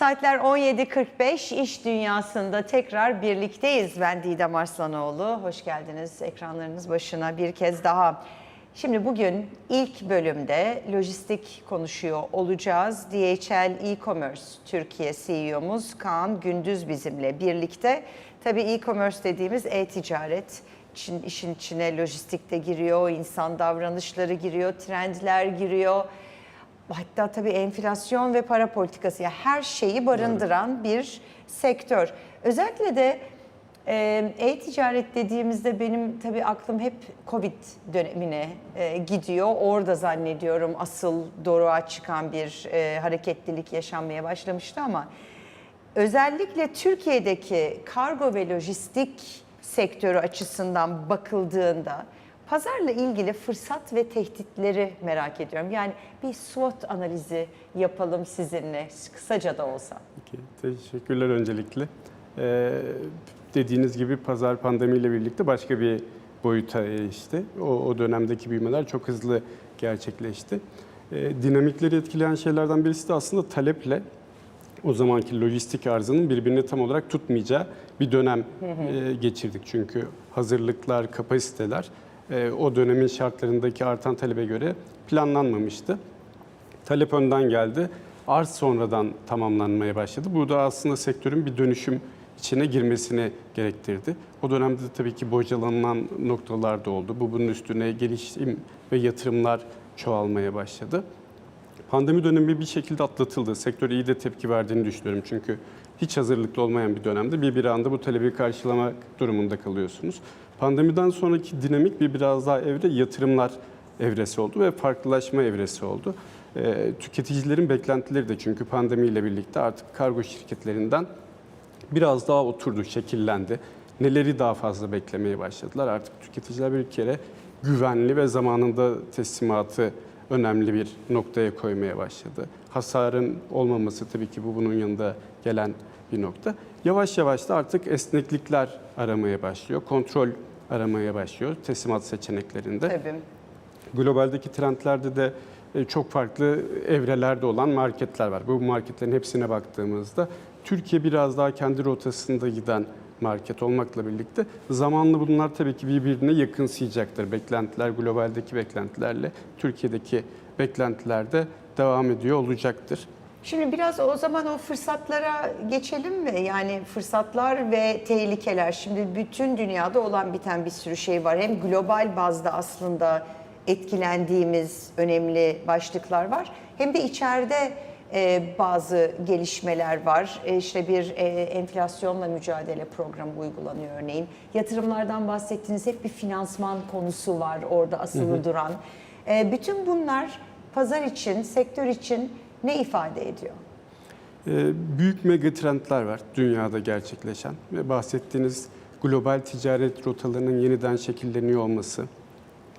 Saatler 17.45 iş dünyasında tekrar birlikteyiz. Ben Didem Arslanoğlu. Hoş geldiniz ekranlarınız başına bir kez daha. Şimdi bugün ilk bölümde lojistik konuşuyor olacağız. DHL e-commerce Türkiye CEO'muz Kaan Gündüz bizimle birlikte. Tabii e-commerce dediğimiz e-ticaret. İşin, içine lojistik de giriyor, insan davranışları giriyor, trendler giriyor. Hatta tabii enflasyon ve para politikası ya her şeyi barındıran bir sektör. Özellikle de e, e-ticaret dediğimizde benim tabii aklım hep Covid dönemine e, gidiyor. Orada zannediyorum asıl doruğa çıkan bir e, hareketlilik yaşanmaya başlamıştı ama özellikle Türkiye'deki kargo ve lojistik sektörü açısından bakıldığında pazarla ilgili fırsat ve tehditleri merak ediyorum. Yani bir SWOT analizi yapalım sizinle kısaca da olsa. Peki, teşekkürler öncelikle. Ee, dediğiniz gibi pazar pandemiyle birlikte başka bir boyuta erişti. O, o dönemdeki büyümeler çok hızlı gerçekleşti. Ee, dinamikleri etkileyen şeylerden birisi de aslında taleple o zamanki lojistik arzının birbirini tam olarak tutmayacağı bir dönem e, geçirdik. Çünkü hazırlıklar, kapasiteler o dönemin şartlarındaki artan talebe göre planlanmamıştı. Talep önden geldi, arz sonradan tamamlanmaya başladı. Bu da aslında sektörün bir dönüşüm içine girmesini gerektirdi. O dönemde de tabii ki bocalanılan noktalar da oldu. Bu bunun üstüne gelişim ve yatırımlar çoğalmaya başladı. Pandemi dönemi bir şekilde atlatıldı. Sektör iyi de tepki verdiğini düşünüyorum. Çünkü hiç hazırlıklı olmayan bir dönemde bir bir anda bu talebi karşılamak durumunda kalıyorsunuz. Pandemiden sonraki dinamik bir biraz daha evre yatırımlar evresi oldu ve farklılaşma evresi oldu. Ee, tüketicilerin beklentileri de çünkü pandemiyle birlikte artık kargo şirketlerinden biraz daha oturdu, şekillendi. Neleri daha fazla beklemeye başladılar. Artık tüketiciler bir kere güvenli ve zamanında teslimatı önemli bir noktaya koymaya başladı. Hasarın olmaması tabii ki bu bunun yanında gelen bir nokta. Yavaş yavaş da artık esneklikler aramaya başlıyor. Kontrol aramaya başlıyor teslimat seçeneklerinde. Tabii. Globaldeki trendlerde de e, çok farklı evrelerde olan marketler var. Bu marketlerin hepsine baktığımızda Türkiye biraz daha kendi rotasında giden market olmakla birlikte zamanla bunlar tabii ki birbirine yakınsayacaktır. Beklentiler globaldeki beklentilerle Türkiye'deki beklentiler de devam ediyor olacaktır. Şimdi biraz o zaman o fırsatlara geçelim mi? Yani fırsatlar ve tehlikeler. Şimdi bütün dünyada olan biten bir sürü şey var. Hem global bazda aslında etkilendiğimiz önemli başlıklar var. Hem de içeride e, bazı gelişmeler var. E, işte bir e, enflasyonla mücadele programı uygulanıyor örneğin. Yatırımlardan bahsettiğiniz hep bir finansman konusu var orada asılı duran. E, bütün bunlar pazar için, sektör için ne ifade ediyor? Ee, Büyük megatrendler var dünyada gerçekleşen ve bahsettiğiniz global ticaret rotalarının yeniden şekilleniyor olması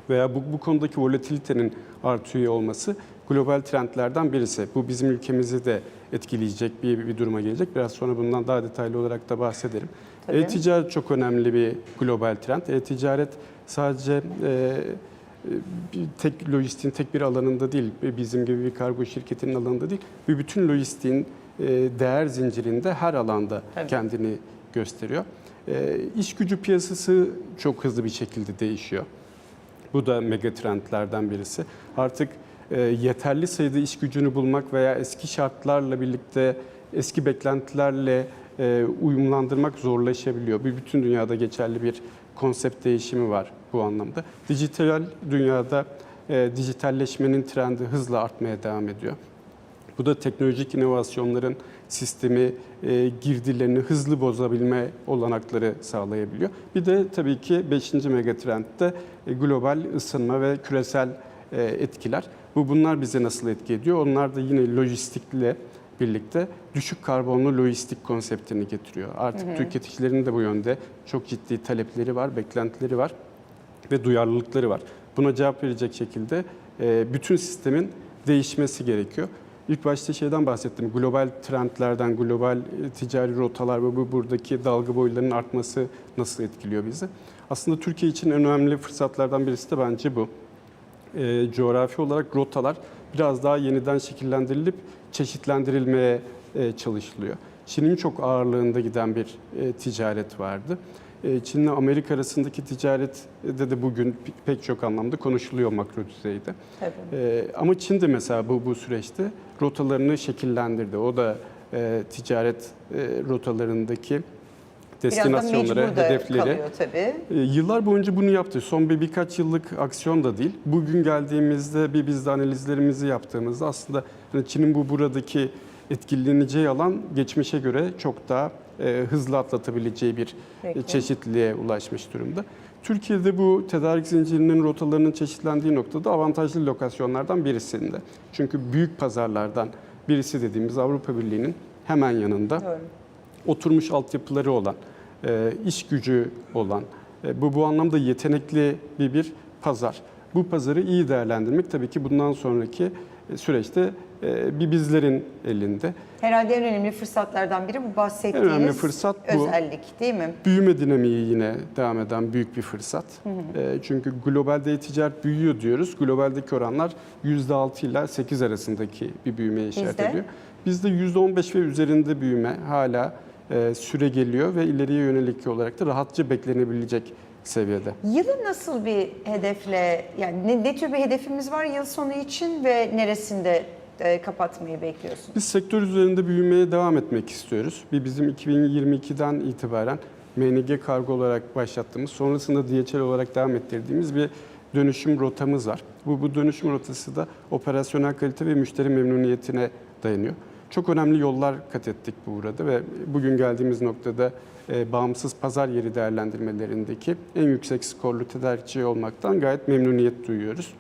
veya bu, bu konudaki volatilitenin artıyor olması global trendlerden birisi. Bu bizim ülkemizi de etkileyecek bir, bir duruma gelecek. Biraz sonra bundan daha detaylı olarak da bahsederim. E-ticaret çok önemli bir global trend. E-ticaret sadece e, bir tek lojistiğin tek bir alanında değil, bizim gibi bir kargo şirketinin alanında değil, bir bütün lojistiğin e, değer zincirinde her alanda Tabii. kendini gösteriyor. E, İş gücü piyasası çok hızlı bir şekilde değişiyor. Bu da mega trendlerden birisi. Artık e, yeterli sayıda iş gücünü bulmak veya eski şartlarla birlikte eski beklentilerle e, uyumlandırmak zorlaşabiliyor. Bir bütün dünyada geçerli bir konsept değişimi var bu anlamda. Dijital dünyada e, dijitalleşmenin trendi hızla artmaya devam ediyor. Bu da teknolojik inovasyonların sistemi, e, girdilerini hızlı bozabilme olanakları sağlayabiliyor. Bir de tabii ki 5. megatrendde e, global ısınma ve küresel e, etkiler. Bu bunlar bize nasıl etki ediyor? Onlar da yine lojistikle birlikte düşük karbonlu lojistik konseptini getiriyor. Artık tüketicilerin de bu yönde çok ciddi talepleri var, beklentileri var ve duyarlılıkları var. Buna cevap verecek şekilde e, bütün sistemin değişmesi gerekiyor. İlk başta şeyden bahsettim. Global trendlerden, global e, ticari rotalar ve bu buradaki dalga boylarının artması nasıl etkiliyor bizi? Aslında Türkiye için en önemli fırsatlardan birisi de bence bu. E, coğrafi olarak rotalar biraz daha yeniden şekillendirilip çeşitlendirilmeye e, çalışılıyor. Çin'in çok ağırlığında giden bir e, ticaret vardı. E, Çin'le Amerika arasındaki ticarette de bugün pe- pek çok anlamda konuşuluyor makro düzeyde. Tabii. Ee, ama Çin de mesela bu, bu süreçte rotalarını şekillendirdi. O da e, ticaret e, rotalarındaki Biraz da hedefleri kalıyor tabii. e, yıllar boyunca bunu yaptı. Son bir birkaç yıllık aksiyon da değil. Bugün geldiğimizde bir biz de analizlerimizi yaptığımızda aslında hani Çin'in bu buradaki etkileneceği alan geçmişe göre çok daha e, hızlı atlatabileceği bir Peki. e, çeşitliliğe ulaşmış durumda. Türkiye'de bu tedarik zincirinin rotalarının çeşitlendiği noktada avantajlı lokasyonlardan birisinde. Çünkü büyük pazarlardan birisi dediğimiz Avrupa Birliği'nin hemen yanında Doğru. oturmuş altyapıları olan, e, iş gücü olan, e, bu bu anlamda yetenekli bir bir pazar. Bu pazarı iyi değerlendirmek tabii ki bundan sonraki e, süreçte e, bir bizlerin elinde. Herhalde en önemli fırsatlardan biri bu bahsettiğiniz En önemli fırsat bu. özellik değil mi? Büyüme dinamiği yine devam eden büyük bir fırsat. E, çünkü globalde ticaret büyüyor diyoruz. Globaldeki oranlar %6 ile 8 arasındaki bir büyümeye işaret Bizde? ediyor. Bizde %15 ve üzerinde büyüme hala süre geliyor ve ileriye yönelik olarak da rahatça beklenebilecek seviyede. Yılı nasıl bir hedefle, yani ne, ne tür bir hedefimiz var yıl sonu için ve neresinde e, kapatmayı bekliyorsun? Biz sektör üzerinde büyümeye devam etmek istiyoruz. Bir bizim 2022'den itibaren MNG kargo olarak başlattığımız, sonrasında DHL olarak devam ettirdiğimiz bir dönüşüm rotamız var. Bu, bu dönüşüm rotası da operasyonel kalite ve müşteri memnuniyetine dayanıyor. Çok önemli yollar kat ettik burada ve bugün geldiğimiz noktada e, bağımsız pazar yeri değerlendirmelerindeki en yüksek skorlu tedarikçi olmaktan gayet memnuniyet duyuyoruz.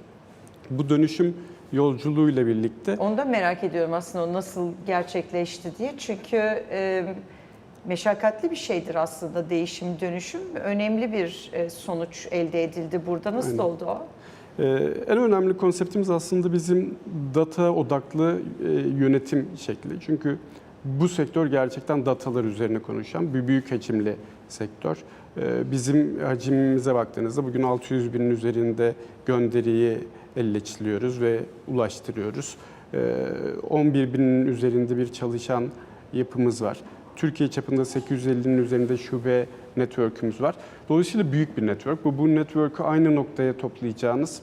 Bu dönüşüm yolculuğuyla birlikte Onu da merak ediyorum aslında o nasıl gerçekleşti diye. Çünkü e, meşakkatli bir şeydir aslında değişim, dönüşüm. Önemli bir e, sonuç elde edildi burada. Nasıl Aynen. oldu o? Ee, en önemli konseptimiz aslında bizim data odaklı e, yönetim şekli. Çünkü bu sektör gerçekten datalar üzerine konuşan bir büyük hacimli sektör. Ee, bizim hacimimize baktığınızda bugün 600 binin üzerinde gönderiyi elleçiliyoruz ve ulaştırıyoruz. Ee, 11 binin üzerinde bir çalışan yapımız var. Türkiye çapında 850'nin üzerinde şube network'ümüz var. Dolayısıyla büyük bir network. Bu, bu network'ü aynı noktaya toplayacağınız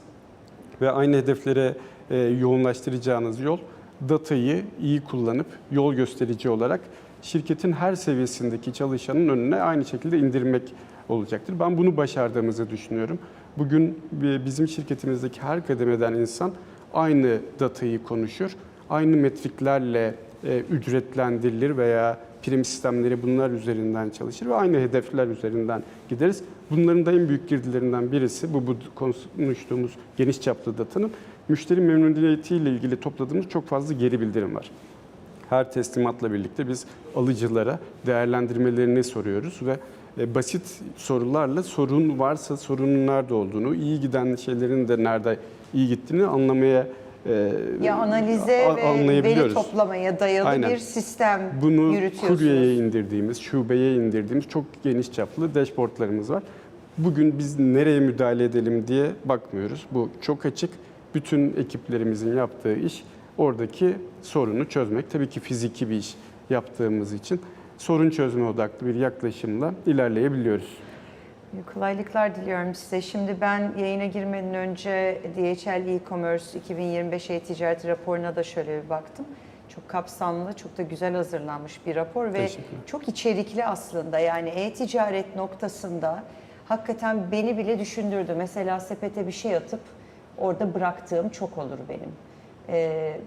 ve aynı hedeflere e, yoğunlaştıracağınız yol datayı iyi kullanıp yol gösterici olarak şirketin her seviyesindeki çalışanın önüne aynı şekilde indirmek olacaktır. Ben bunu başardığımızı düşünüyorum. Bugün e, bizim şirketimizdeki her kademeden insan aynı datayı konuşur, aynı metriklerle e, ücretlendirilir veya prim sistemleri bunlar üzerinden çalışır ve aynı hedefler üzerinden gideriz. Bunların da en büyük girdilerinden birisi bu, bu konuştuğumuz geniş çaplı datanın müşteri memnuniyetiyle ilgili topladığımız çok fazla geri bildirim var. Her teslimatla birlikte biz alıcılara değerlendirmelerini soruyoruz ve e, basit sorularla sorun varsa sorunun nerede olduğunu, iyi giden şeylerin de nerede iyi gittiğini anlamaya e, Ya analize a- ve veri toplamaya dayalı Aynen. bir sistem Bunu yürütüyorsunuz. kuryeye indirdiğimiz, şubeye indirdiğimiz çok geniş çaplı dashboardlarımız var. Bugün biz nereye müdahale edelim diye bakmıyoruz. Bu çok açık. Bütün ekiplerimizin yaptığı iş oradaki sorunu çözmek. Tabii ki fiziki bir iş yaptığımız için sorun çözme odaklı bir yaklaşımla ilerleyebiliyoruz. Kolaylıklar diliyorum size. Şimdi ben yayına girmeden önce DHL e-commerce 2025 e-ticaret raporuna da şöyle bir baktım. Çok kapsamlı, çok da güzel hazırlanmış bir rapor ve çok içerikli aslında. Yani e-ticaret noktasında hakikaten beni bile düşündürdü. Mesela sepete bir şey atıp orada bıraktığım çok olur benim. Ee,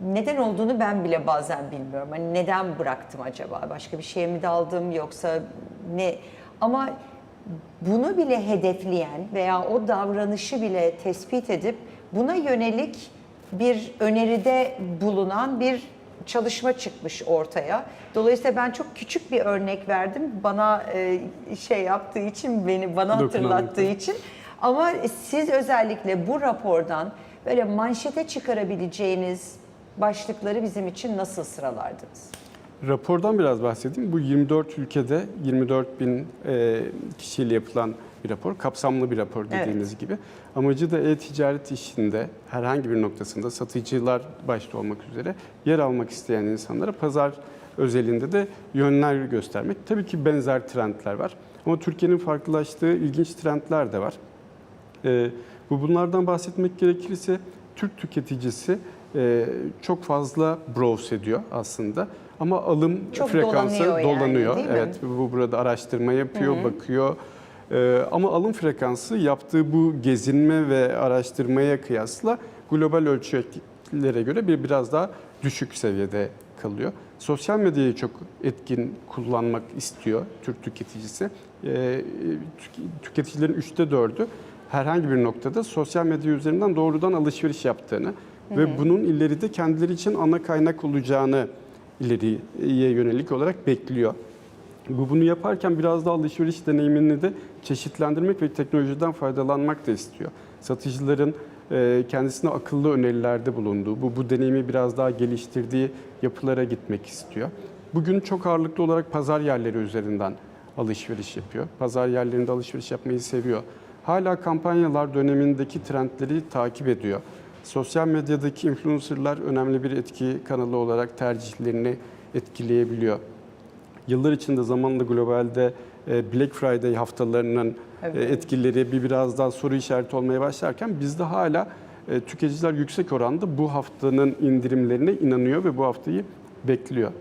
neden olduğunu ben bile bazen bilmiyorum. Hani neden bıraktım acaba? Başka bir şeye mi daldım yoksa ne? Ama bunu bile hedefleyen veya o davranışı bile tespit edip buna yönelik bir öneride bulunan bir çalışma çıkmış ortaya. Dolayısıyla ben çok küçük bir örnek verdim. Bana e, şey yaptığı için, beni bana hatırlattığı için. Ama siz özellikle bu rapordan böyle manşete çıkarabileceğiniz başlıkları bizim için nasıl sıralardınız? Rapordan biraz bahsedeyim. Bu 24 ülkede 24 bin e, kişiyle yapılan bir rapor, kapsamlı bir rapor Evet. dediğimiz gibi. Amacı da e-ticaret işinde herhangi bir noktasında satıcılar başta olmak üzere yer almak isteyen insanlara pazar özelinde de yönler göstermek. Tabii ki benzer trendler var ama Türkiye'nin farklılaştığı ilginç trendler de var. Ee, bu bunlardan bahsetmek gerekirse Türk tüketicisi e, çok fazla browse ediyor aslında ama alım Çok frekansı dolanıyor yani, dolanıyor. mi? evet, bu burada araştırma yapıyor, bakıyor. Ee, ama alım frekansı yaptığı bu gezinme ve araştırmaya kıyasla global ölçeklere göre bir biraz daha düşük seviyede kalıyor. Sosyal medyayı çok etkin kullanmak istiyor Türk tüketicisi. Tük- tüketicilerin üçte dördü herhangi bir noktada sosyal medya üzerinden doğrudan alışveriş yaptığını ve bunun ileride kendileri için ana kaynak olacağını ileriye yönelik olarak bekliyor. Bu bunu yaparken biraz da alışveriş deneyimini de çeşitlendirmek ve teknolojiden faydalanmak da istiyor. Satıcıların e, kendisine akıllı önerilerde bulunduğu, bu, bu deneyimi biraz daha geliştirdiği yapılara gitmek istiyor. Bugün çok ağırlıklı olarak pazar yerleri üzerinden alışveriş yapıyor. Pazar yerlerinde alışveriş yapmayı seviyor. Hala kampanyalar dönemindeki trendleri takip ediyor. Sosyal medyadaki influencerlar önemli bir etki kanalı olarak tercihlerini etkileyebiliyor. Yıllar içinde zamanla globalde e, Black Friday haftalarının e, Evet. etkileri bir biraz daha soru işareti olmaya başlarken bizde hala e, tüketiciler yüksek oranda bu haftanın indirimlerine inanıyor ve bu haftayı bekliyor.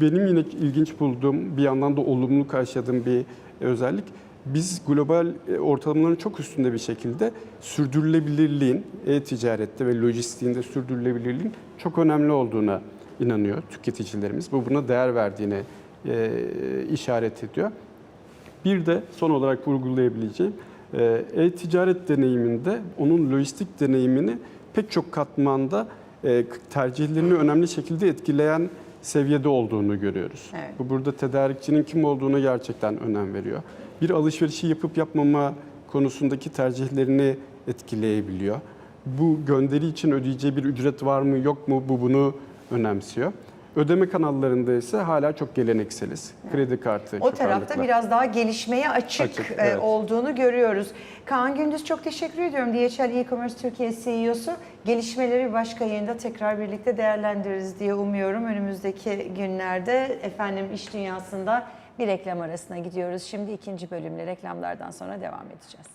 Benim yine ilginç bulduğum bir yandan da olumlu karşıladığım bir özellik biz global e, ortalamaların çok üstünde bir şekilde sürdürülebilirliğin e-ticarette ve lojistiğinde sürdürülebilirliğin çok önemli olduğuna inanıyor tüketicilerimiz. Bu buna değer verdiğini e, işaret ediyor. Bir de son olarak vurgulayabileceğim e, e-ticaret deneyiminde onun lojistik deneyimini pek çok katmanda e, tercihlerini önemli şekilde etkileyen seviyede olduğunu görüyoruz. Evet. Bu burada tedarikçinin kim olduğuna gerçekten önem veriyor. Bir alışverişi yapıp yapmama konusundaki tercihlerini etkileyebiliyor. Bu gönderi için ödeyeceği bir ücret var mı yok mu bu bunu önemsiyor. Ödeme kanallarında ise hala çok gelenekseliz. Kredi kartı O tarafta ağırlıklı. biraz daha gelişmeye açık, Açık, e, evet. olduğunu görüyoruz. Kaan Gündüz çok teşekkür ediyorum. DHL E-Commerce Türkiye CEO'su. Gelişmeleri bir başka yayında tekrar birlikte değerlendiririz diye umuyorum. Önümüzdeki günlerde efendim iş dünyasında bir reklam arasına gidiyoruz. Şimdi ikinci bölümle reklamlardan sonra devam edeceğiz.